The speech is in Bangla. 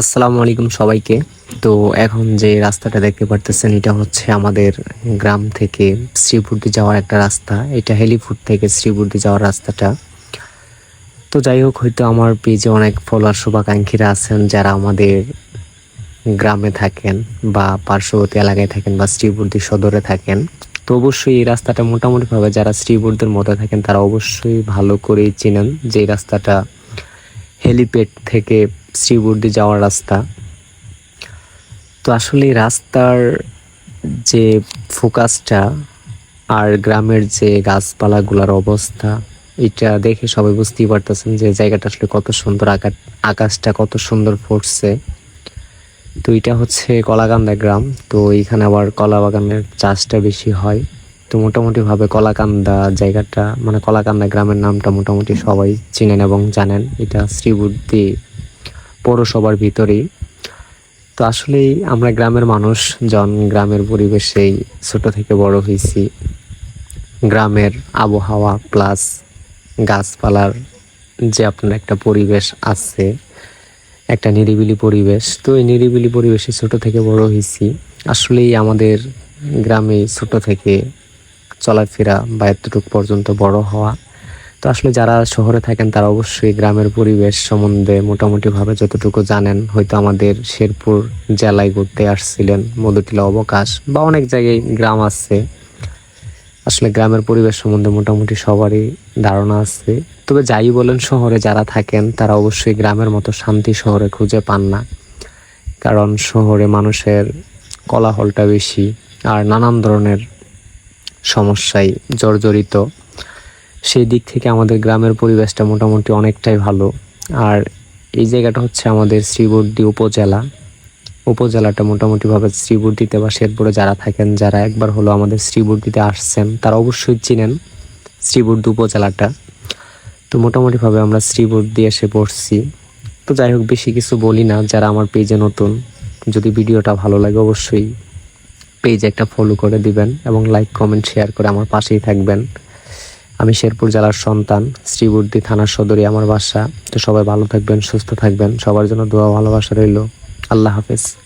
আসসালামু আলাইকুম সবাইকে। তো এখন যে রাস্তাটা দেখতে পারতেছেন, এটা হচ্ছে আমাদের গ্রাম থেকে শ্রীপুরদি যাওয়ার একটা রাস্তা। এটা হেলিফুড থেকে শ্রীপুরদি যাওয়ার রাস্তাটা। তো যাই হোক, হয়তো আমার পেজে অনেক ফলোয়ার শুভাকাঙ্ক্ষীরা আছেন যারা আমাদের গ্রামে থাকেন বা পার্শ্ববর্তী এলাকায় থাকেন বা শ্রীপুরদি সদরে থাকেন। তো অবশ্যই এই রাস্তাটা মোটামুটিভাবে যারা শ্রীপুরদের মধ্যে থাকেন, তারা অবশ্যই ভালো করেই চেনেন যে রাস্তাটা হেলিপ্যাড থেকে শ্রীবর্দি যাওয়ার রাস্তা। তো আসলে রাস্তার যে ফোকাসটা আর গ্রামের যে গাছপালাগুলোর অবস্থা, এটা দেখে সবাই বুঝতেই পারতেছেন যে জায়গাটা আসলে কত সুন্দর আকাশ আকাশটা কত সুন্দর ফুটছে। তো এটা হচ্ছে কলাকান্দা গ্রাম। তো এখানে আবার কলা বাগানের চাষটা বেশি হয়। মোটামুটিভাবে কলাকান্দা জায়গাটা মানে কলাকান্দা গ্রামের নামটা মোটামুটি সবাই চিনেন এবং জানেন। এটা শ্রীবুদ্ধি পৌরসভার ভিতরেই। তো আসলেই আমরা গ্রামের মানুষ জন গ্রামের পরিবেশেই ছোট থেকে বড় হয়েছি। গ্রামের আবহাওয়া প্লাস গাছপালার যে আপনার একটা পরিবেশ আছে, একটা নিরিবিলি পরিবেশ। তো এই নিরিবিলি পরিবেশে ছোট থেকে বড় হয়েছি। আসলেই আমাদের গ্রামে ছোট থেকে চলাফেরা বা এতটুকু পর্যন্ত বড় হওয়া। তো আসলে যারা শহরে থাকেন, তারা অবশ্যই গ্রামের পরিবেশ সম্বন্ধে মোটামুটিভাবে যতটুকু জানেন, হয়তো আমাদের শেরপুর জেলায় ঘুরতে আসছিলেন, মধুটিলা অবকাশ বা অনেক জায়গায় গ্রাম আছে। আসলে গ্রামের পরিবেশ সম্বন্ধে মোটামুটি সবারই ধারণা আছে। তবে যাই বলেন, শহরে যারা থাকেন, তারা অবশ্যই গ্রামের মতো শান্তি শহরে খুঁজে পান না। কারণ শহরে মানুষের কোলাহলটা বেশি, আর নানান ধরনের সমস্যায় জর্জরিত। সেই দিক থেকে আমাদের গ্রামের পরিবেশটা মোটামুটি অনেকটাই ভালো। আর এই জায়গাটা হচ্ছে আমাদের শ্রীবর্দী উপজেলা। উপজেলাটা মোটামুটিভাবে শ্রীবর্দিতে বা শেরপুরে যারা থাকেন, যারা একবার হলো আমাদের শ্রীবর্দিতে আসছেন, তারা অবশ্যই চিনেন শ্রীবর্দী উপজেলাটা। তো মোটামুটিভাবে আমরা শ্রীবর্দি এসে পড়ছি। তো যাই হোক, বেশি কিছু বলি না, যারা আমার পেজে নতুন, যদি ভিডিওটা ভালো লাগে অবশ্যই পেজে একটা ফলো করে দিবেন এবং লাইক কমেন্ট শেয়ার করে আমার পাশেই থাকবেন। আমি শেরপুর জেলার সন্তান, শ্রীবর্দী থানার সদরে, আমার বাসা। তো সবাই ভালো থাকবেন, সুস্থ থাকবেন। সবার জন্য দোয়া ভালোবাসা রইল। আল্লাহ হাফেজ।